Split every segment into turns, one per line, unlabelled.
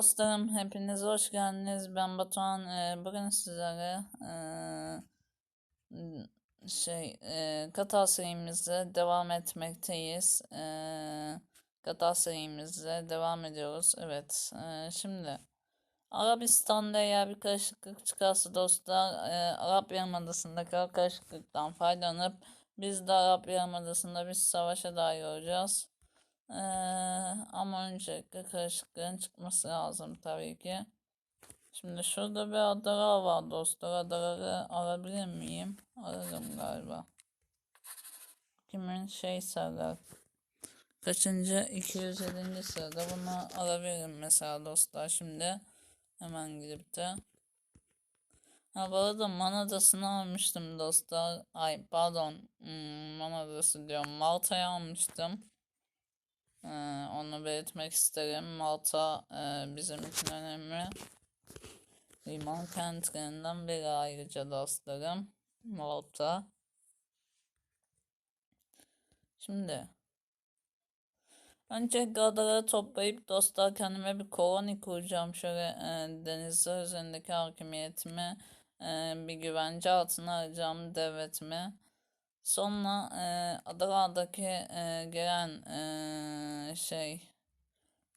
Dostlarım hepiniz hoş geldiniz. Ben Batuhan. Ee, bugün sizlere ee, şey ee, kata serimizde devam etmekteyiz. Ee, kata serimizde devam ediyoruz. Evet. ee, şimdi Arabistan'da eğer bir karışıklık çıkarsa dostlar ee, Arap Yarımadası'ndaki karışıklıktan faydalanıp biz de Arap Yarımadası'nda bir savaşa dahil olacağız. Ee, ama öncelikle karışıklığın çıkması lazım tabii ki. Şimdi şurada bir adalar var dostlar. Adaları alabilir miyim? Ararım galiba. Kimin şey sırada? Kaçıncı? 250. sırada bunu alabilirim mesela dostlar şimdi. Hemen gidip de. Ha bu arada Man Adası'nı almıştım dostlar. Ay pardon. Hmm, Man Adası diyorum. Malta'yı almıştım. Ee, onu belirtmek isterim. Malta e, bizim için önemli. Liman kentlerinden biri ayrıca dostlarım. Malta. Şimdi Önce adaları toplayıp dostlar kendime bir koloni kuracağım. Şöyle e, denizler üzerindeki hakimiyetimi e, bir güvence altına alacağım devletimi. Sonra e, adalardaki e, gelen e, şey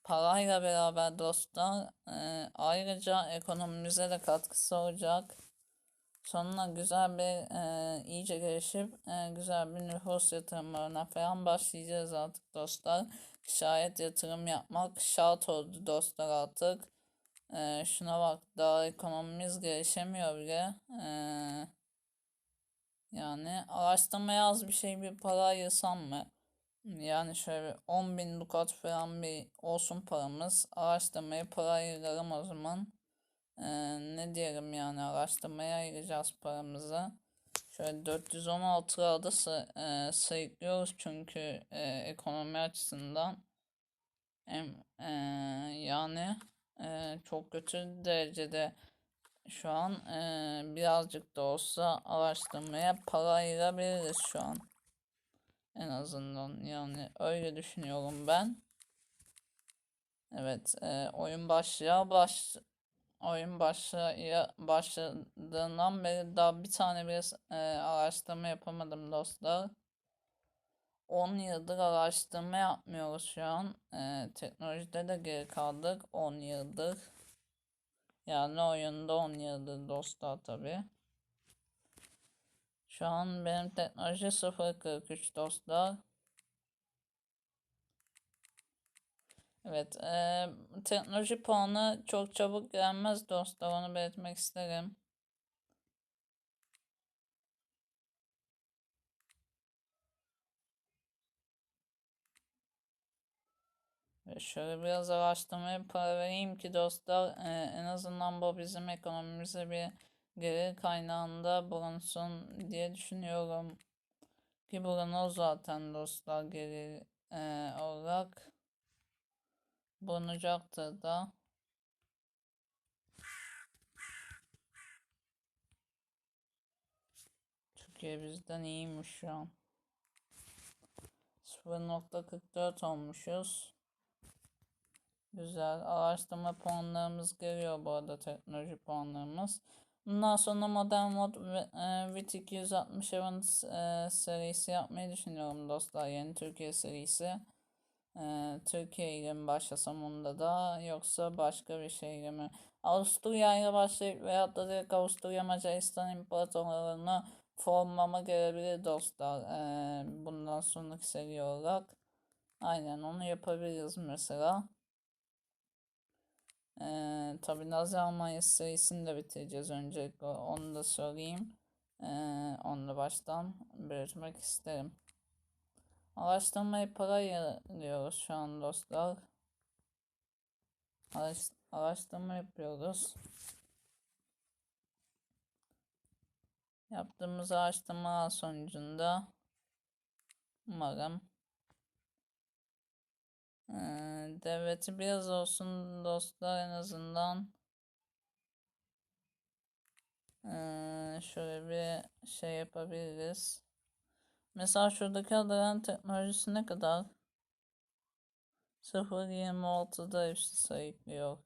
parayla beraber dostlar e, ayrıca ekonomimize de katkısı olacak. Sonra güzel bir e, iyice gelişip e, güzel bir nüfus yatırımlarına falan başlayacağız artık dostlar. Şayet yatırım yapmak şart oldu dostlar artık. E, şuna bak daha ekonomimiz gelişemiyor bile. Eee yani araştırmaya az bir şey bir para ayırsam mı? Yani şöyle 10 bin dukat falan bir olsun paramız. Araştırmaya para ayırırım o zaman. Ee, ne diyelim yani araştırmaya ayıracağız paramızı. Şöyle 416'larda sı e, sayıklıyoruz çünkü e, ekonomi açısından. Hem, e, yani e, çok kötü derecede şu an e, birazcık da olsa araştırmaya para ayırabiliriz şu an. En azından yani öyle düşünüyorum ben. Evet e, oyun başlıyor baş oyun başlıyor başladığından beri daha bir tane bir e, araştırma yapamadım dostlar. 10 yıldır araştırma yapmıyoruz şu an. E, teknolojide de geri kaldık 10 yıldır. Yani oyunda oynuyordu dostlar tabi. Şu an benim teknoloji 0.43 dostlar. Evet, e, teknoloji puanı çok çabuk gelmez dostlar, onu belirtmek isterim. Şöyle biraz araştırmaya para vereyim ki dostlar e, en azından bu bizim ekonomimize bir gelir kaynağında bulunsun diye düşünüyorum. Ki bulunur zaten dostlar gelir e, olarak bulunacaktır da. Türkiye bizden iyiymiş şu an. 0.44 olmuşuz. Güzel. Araştırma puanlarımız geliyor bu arada teknoloji puanlarımız. Bundan sonra Modern Mod e, VIT 260 Event e, serisi yapmayı düşünüyorum dostlar. Yeni Türkiye serisi. E, Türkiye ile mi başlasam onda da yoksa başka bir şeyle mi? Avusturya ile başlayıp veyahut da direkt Avusturya Macaristan İmparatorluğunu formama gelebilir dostlar. E, bundan sonraki seri olarak. Aynen onu yapabiliriz mesela. Ee, tabii Nazi Almanya serisini de bitireceğiz öncelikle onu da söyleyeyim. Ee, onu da baştan belirtmek isterim. Araştırmayı para ayırıyoruz şu an dostlar. Araş, araştırma yapıyoruz. Yaptığımız araştırma sonucunda umarım devleti biraz olsun dostlar en azından. Şöyle bir şey yapabiliriz. Mesela şuradaki adaların teknolojisi ne kadar? 0.26'da hepsi sayıklıyor.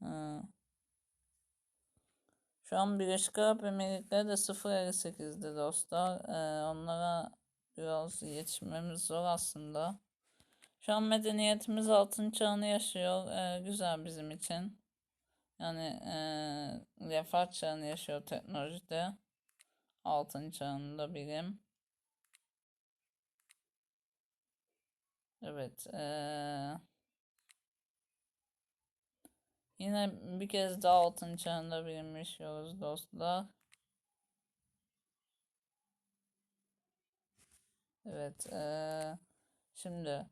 Ha. Şu an Birleşik Arap Emirlikleri de 0.58'de dostlar. Ee, onlara biraz yetişmemiz zor aslında. Şu an medeniyetimiz altın çağını yaşıyor. Ee, güzel bizim için. Yani ee, refah çağını yaşıyor teknolojide. Altın çağında bilim. Evet. Ee, yine bir kez daha altın çağında bilim yaşıyoruz dostlar. Evet. ee, şimdi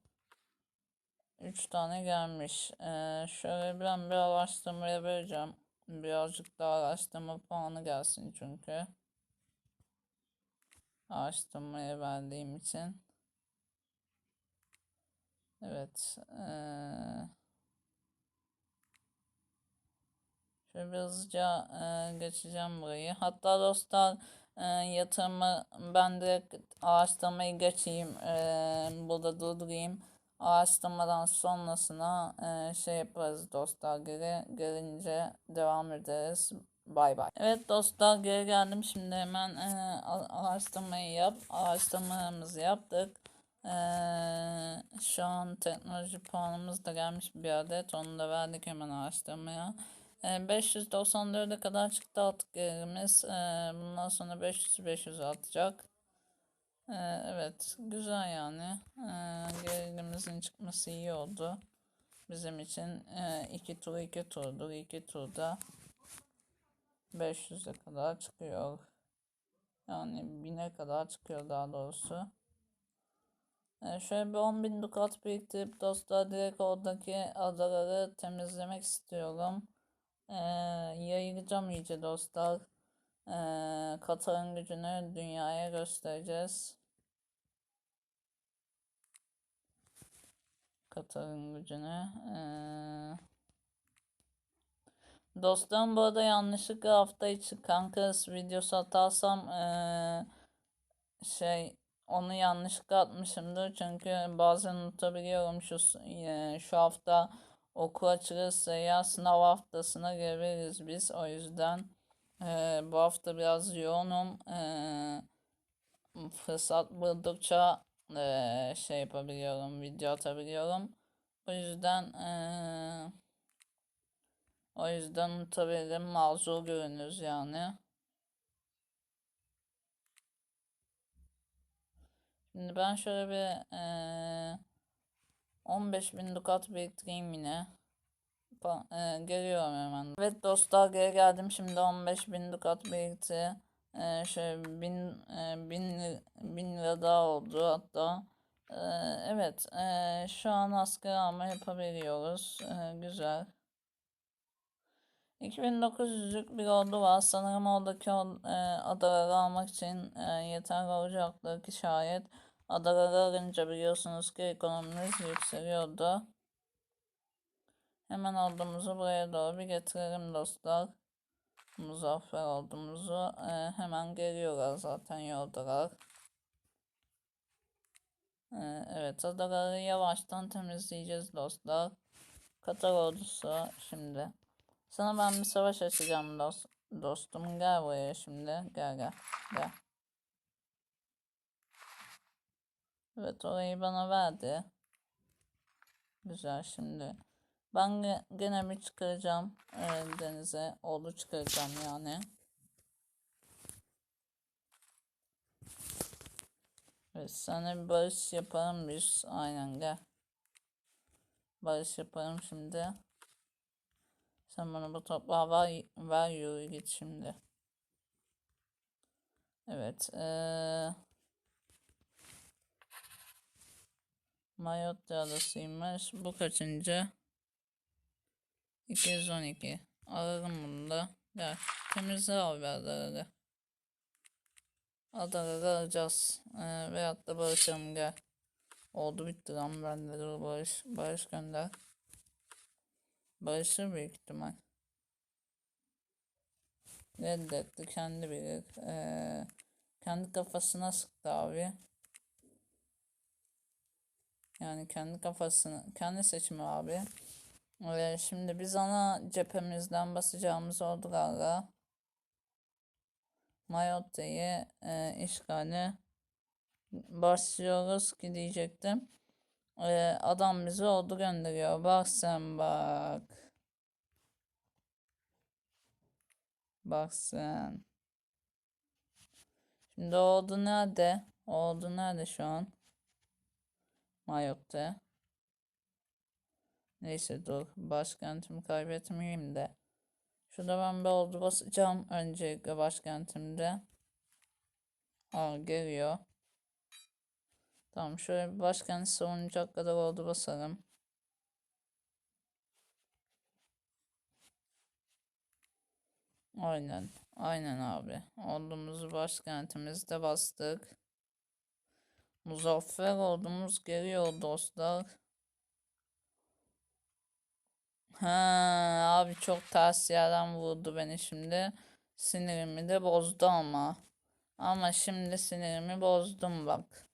3 tane gelmiş. Ee, şöyle ben bir araştırmaya vereceğim. Birazcık daha araştırma puanı gelsin çünkü. Araştırmaya verdiğim için. Evet. Ee, şöyle bir hızlıca e, geçeceğim burayı. Hatta dostlar e, yatırımı ben direkt araştırmayı geçeyim. E, burada durdurayım. Araştırmadan sonrasına e, şey yaparız dostlar. Geri gelince devam ederiz. Bay bay. Evet dostlar geri geldim. Şimdi hemen e, araştırmayı yap. Araştırmalarımızı yaptık. Ee, şu an teknoloji puanımız da gelmiş bir adet. Onu da verdik hemen araştırmaya. Ee, 594'e kadar çıktı artık gelirimiz. Ee, bundan sonra 500 500 atacak. Ee, evet güzel yani. Ee, gerilimizin çıkması iyi oldu. Bizim için 2 ee, tur 2 turdur. 2 turda 500'e kadar çıkıyor. Yani 1000'e kadar çıkıyor daha doğrusu. Ee, şöyle bir 10.000 dukat biriktirip dostlar direkt oradaki adaları temizlemek istiyorum. Ee, yayılacağım iyice dostlar. Ee, Katar'ın gücünü dünyaya göstereceğiz. Katar'ın gücünü. Ee, dostlarım bu arada yanlışlıkla hafta içi kankas videosu atarsam ee, şey onu yanlışlıkla atmışımdır. Çünkü bazen unutabiliyorum şu, e, şu hafta okul açılırsa ya sınav haftasına gireriz biz. O yüzden e, bu hafta biraz yoğunum. E, fırsat buldukça e, şey yapabiliyorum, video atabiliyorum. O yüzden e, o yüzden unutabilirim, mazur görünüz yani. Şimdi ben şöyle bir e, 15 bin dukat biriktireyim yine. E, geliyorum hemen. Evet dostlar geri geldim. Şimdi 15 bin dukat birikti. E, şöyle bin, e, bin, bin lira daha oldu hatta. E, evet e, şu an asker alma yapabiliyoruz. E, güzel. 2900'lük bir ordu var. Sanırım oradaki e, adaları almak için e, yeterli olacaktır ki şayet. Adaları alınca biliyorsunuz ki ekonomimiz yükseliyordu. Hemen ordumuzu buraya doğru bir getirelim dostlar. Muzaffer ordumuzu e, hemen geliyorlar zaten yoldalar. E, evet adaları yavaştan temizleyeceğiz dostlar. Katar ordusu şimdi. Sana ben bir savaş açacağım dost, dostum. Gel buraya şimdi. Gel gel. Gel. Evet orayı bana verdi. Güzel şimdi. Ben gene bir çıkaracağım denize. Oğlu çıkaracağım yani. Evet sana bir barış yapalım biz. Aynen gel. Barış yapalım şimdi. Sen bana bu toprağı ver, ver yürü git şimdi. Evet. Ee, Mayotte adasıymış. Bu kaçıncı? 212. Ararım bunu da. Gel. Temizle abi adaları. Adaları alacağız. Ee, veyahut da barışalım gel. Oldu bitti lan bende dur barış. Barış gönder. Barışır büyük ihtimal. Reddetti kendi bilir. Ee, kendi kafasına sıktı abi. Yani kendi kafasını, kendi seçimi abi. Ee, şimdi biz ana cephemizden basacağımız ordularla Mayotte e, işgale başlıyoruz ki diyecektim. Ee, adam bizi ordu gönderiyor. Bak sen bak. Bak sen. Şimdi ordu nerede? Ordu nerede şu an? Mayotte. Neyse dur. Başkentimi kaybetmeyeyim de. Şurada ben bir ordu basacağım. Öncelikle başkentimde. Aa geliyor. Tamam şöyle bir başkenti savunacak kadar ordu basarım. Aynen. Aynen abi. Ordumuzu başkentimizde bastık. Muzaffer ordumuz geliyor dostlar. Ha abi çok ters yerden vurdu beni şimdi. Sinirimi de bozdu ama. Ama şimdi sinirimi bozdum bak.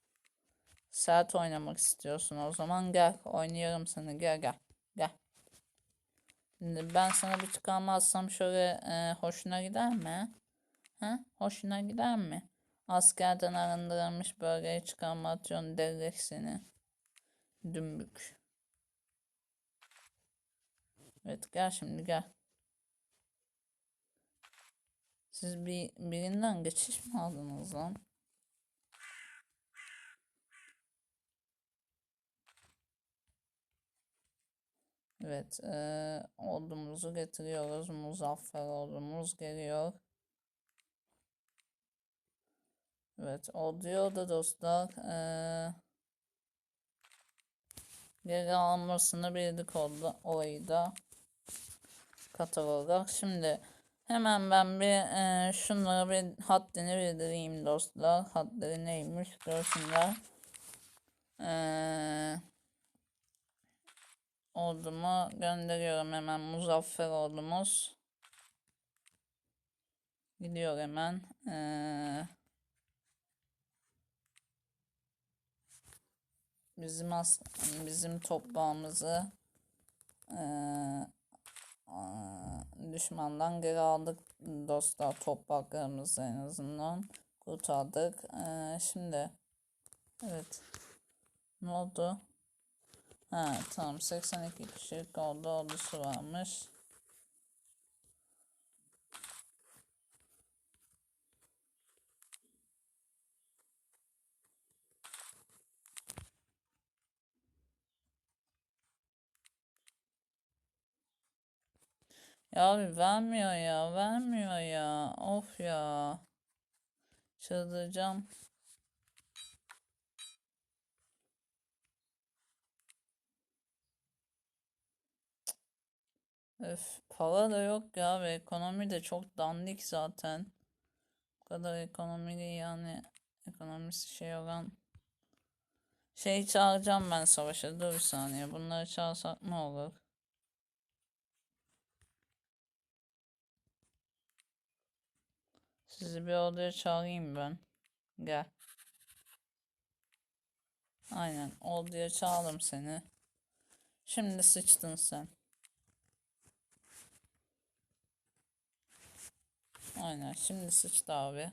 Sert oynamak istiyorsun o zaman gel oynayalım seni gel gel gel. Şimdi ben sana bir atsam şöyle e, hoşuna gider mi? Ha? Hoşuna gider mi? Askerden arındırılmış bölgeye çıkarma atıyorsun derek seni. Dümbük. Evet gel şimdi gel. Siz bir birinden geçiş mi aldınız lan? Evet, e, ordumuzu getiriyoruz. Muzaffer ordumuz geliyor. Evet, orduya da dostlar e, geri almasını bildik oldu orayı da Katar olarak. Şimdi hemen ben bir e, şunlara bir haddini bildireyim dostlar. Hadleri neymiş görsünler. Eee ordumu gönderiyorum hemen muzaffer ordumuz. Gidiyor hemen. Ee, bizim as bizim toprağımızı e, düşmandan geri aldık dostlar topraklarımızı en azından kurtardık. Ee, şimdi evet ne oldu? Ha tamam 82 kişilik oldu ordusu varmış. Ya abi vermiyor ya vermiyor ya. Of ya. Çıldıracağım. Öf, para da yok ya ve ekonomi de çok dandik zaten. Bu kadar ekonomili yani. Ekonomisi şey olan. Şey çağıracağım ben savaşa. Dur bir saniye. Bunları çağırsak ne olur? Sizi bir odaya çağırayım ben. Gel. Aynen odaya çağırdım seni. Şimdi sıçtın sen. Aynen şimdi sıçtı abi.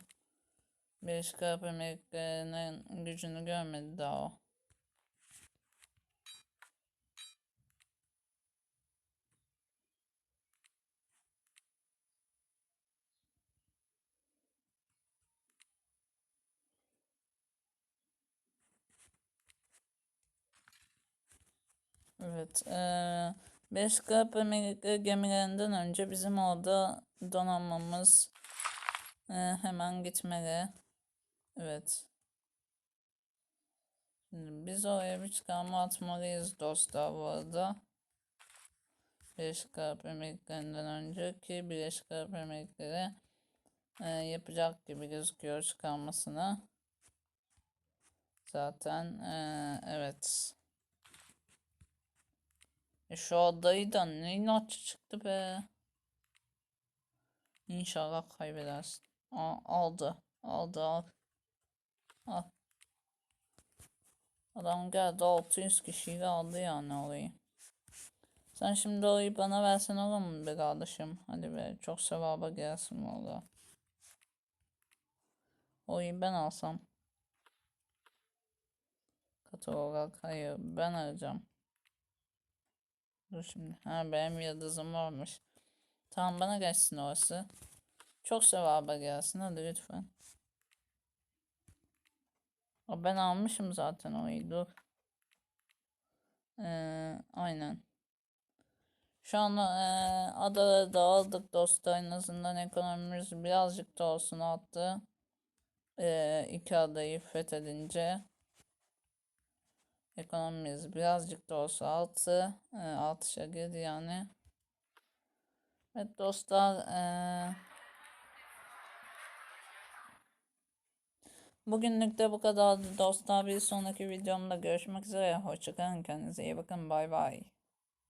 Birleşik Arap Emirlikleri'nin gücünü görmedi daha o. Evet. Birleşik Arap Emirlikleri gemilerinden önce bizim orada donanmamız ee, hemen gitmeli. Evet. Şimdi biz oraya bir çıkarma atmalıyız dostlar bu arada. Birleşik Arap Emirlikleri'nden önce ki Birleşik Arap Emirlikleri e, yapacak gibi gözüküyor çıkarmasını. Zaten e, evet. E şu adayı da ne inatçı çıktı be. İnşallah kaybedersin. Aa, aldı. Aldı al. Al. Adam geldi 600 kişiyle aldı yani orayı. Sen şimdi oyu bana versen olur mu be kardeşim? Hadi be çok sevaba gelsin valla. Oyu ben alsam. Katı olarak hayır ben alacağım. Dur şimdi. Ha benim yıldızım varmış. Tamam bana geçsin orası. Çok sevaba gelsin hadi lütfen. O ben almışım zaten oyu dur. Ee, aynen. Şu an eee adaları dağıldık dostlar. En azından ekonomimiz birazcık da olsun arttı. Eee iki adayı fethedince. Ekonomimiz birazcık da olsa arttı. Eee, artışa girdi yani. Evet dostlar. eee, bugünlük de bu kadardı dostlar. Bir sonraki videomda görüşmek üzere. Hoşçakalın. Kendinize iyi bakın. Bay bay.